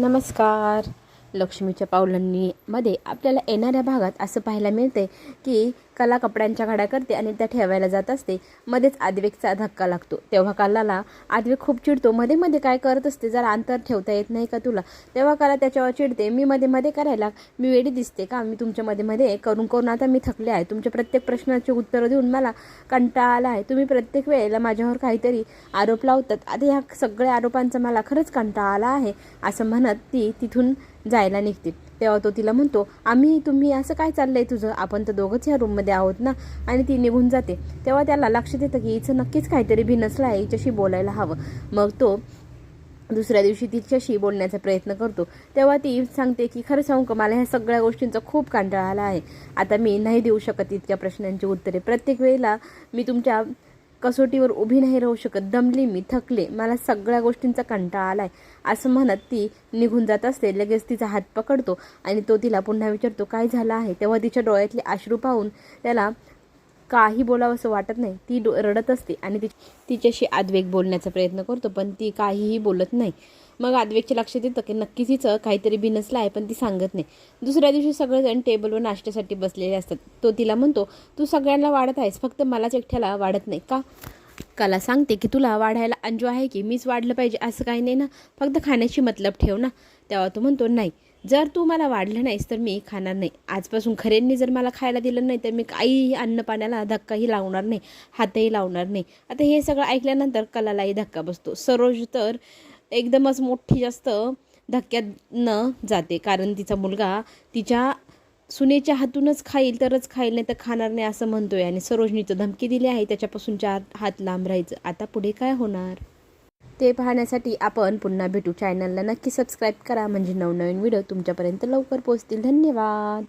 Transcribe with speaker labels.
Speaker 1: नमस्कार. लक्ष्मीच्या पावलांनी मध्ये आपल्याला येणाऱ्या भागात असं पाहायला मिळते की कला कपड्यांच्या घड्या करते आणि त्या ठेवायला जात असते. मध्येच आद्विकचा धक्का लागतो. तेव्हा कलाला आद्विक खूप चिडतो. मध्ये मध्ये काय करत असते? जरा अंतर ठेवता येत नाही का तुला? तेव्हा कला त्याच्यावर चिडते. मी मध्ये मध्ये करायला मी वेळी दिसते का? मी तुमच्या मध्ये मध्ये करून करून आता मी थकले आहे. तुमच्या प्रत्येक प्रश्नाचे उत्तरं देऊन मला कंटाळा आला आहे. तुम्ही प्रत्येक वेळेला माझ्यावर काहीतरी आरोप लावतात. आता ह्या सगळ्या आरोपांचा मला खरंच कंटाळा आला आहे. असं म्हणत ती तिथून जायला निघते. तेव्हा तो तिला म्हणतो आम्ही तुम्ही असं काय चाललंय तुझं? आपण तर दोघंच ह्या रूममध्ये आहोत ना? आणि ती निघून जाते. तेव्हा त्याला लक्षात येतं की हिचं नक्कीच काहीतरी भिनसलं आहे हिच्याशी बोलायला हवं. मग तो दुसऱ्या दिवशी तिच्याशी बोलण्याचा प्रयत्न करतो. तेव्हा ती सांगते की खरं सांगू का मला ह्या सगळ्या गोष्टींचा खूप कंटाळा आला आहे. आता मी नाही देऊ शकत इतक्या प्रश्नांची उत्तरे. प्रत्येक वेळेला मी तुमच्या कसोटीवर उभी नाही राहू शकत. दमली मी थकले. मला सगळ्या गोष्टींचा कंटाळा आलाय. असं म्हणत ती निघून जात असते. लगेच तिचा हात पकडतो आणि तो तिला पुन्हा विचारतो काय झालं आहे? तेव्हा तिच्या डोळ्यातले अश्रू पाहून त्याला काही बोलावं असं वाटत नाही. ती डो रडत असते आणि ति तिच्याशी आद्वेग बोलण्याचा प्रयत्न करतो पण ती काहीही बोलत नाही. मग आद्वेगच्या लक्षात येतं की नक्कीच हिचं काहीतरी बिनसलं आहे पण ती सांगत नाही. दुसऱ्या दिवशी सगळेजण टेबलवर नाश्त्यासाठी बसलेले असतात. तो तिला म्हणतो तू सगळ्यांना वाढत आहेस फक्त मलाच एकट्याला वाढत नाही का? काला सांगते की तुला वाढायला अंजू आहे की मीच वाढलं पाहिजे असं काही नाही ना. फक्त खाण्याशी मतलब ठेव ना. तेव्हा तो म्हणतो नाही. जर तू मला वाढलं नाहीस तर मी खाणार नाही. आजपासून खऱ्यांनी जर मला खायला दिलं नाही तर मी काहीही अन्न पाण्याला धक्काही लावणार नाही हातही लावणार नाही. आता हे सगळं ऐकल्यानंतर कलालाही धक्का बसतो. सरोज तर एकदमच मोठी जास्त धक्क्यात न जाते. कारण तिचा मुलगा तिच्या सुनेच्या हातूनच खाईल तरच खाईल नाही तर खाणार नाही असं म्हणतोय. आणि सरोजनीचं धमकी दिली आहे त्याच्यापासून चार हात लांब राहायचं. आता पुढे काय होणार? ते पाहण्यासाठी आपण पुन्हा भेटू. चॅनलला नक्की सबस्क्राईब करा. म्हणजे नवनवीन व्हिडिओ तुमच्यापर्यंत लवकर पोहोचतील. धन्यवाद!